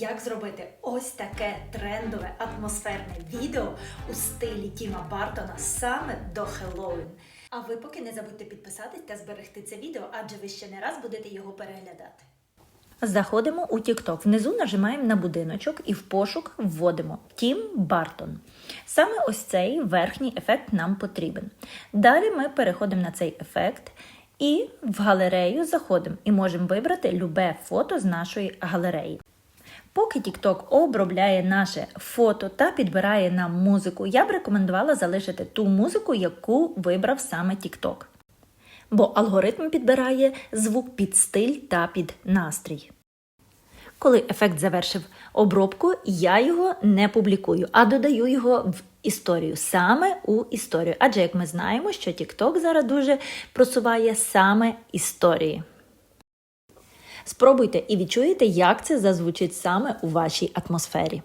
як зробити ось таке трендове атмосферне відео у стилі Тіма Бартона саме до Хеллоуін. А ви поки не забудьте підписатись та зберегти це відео, адже ви ще не раз будете його переглядати. Заходимо у TikTok. Внизу нажимаємо на будиночок і в пошук вводимо Тім Бартон. Саме ось цей верхній ефект нам потрібен. Далі ми переходимо на цей ефект і в галерею заходимо і можемо вибрати любе фото з нашої галереї. Поки TikTok обробляє наше фото та підбирає нам музику, я б рекомендувала залишити ту музику, яку вибрав саме TikTok. Бо алгоритм підбирає звук під стиль та під настрій. Коли ефект завершив обробку, я його не публікую, а додаю його в історію, саме у історію. Адже, як ми знаємо, що TikTok зараз дуже просуває саме історії. Спробуйте і відчуєте, як це зазвучить саме у вашій атмосфері.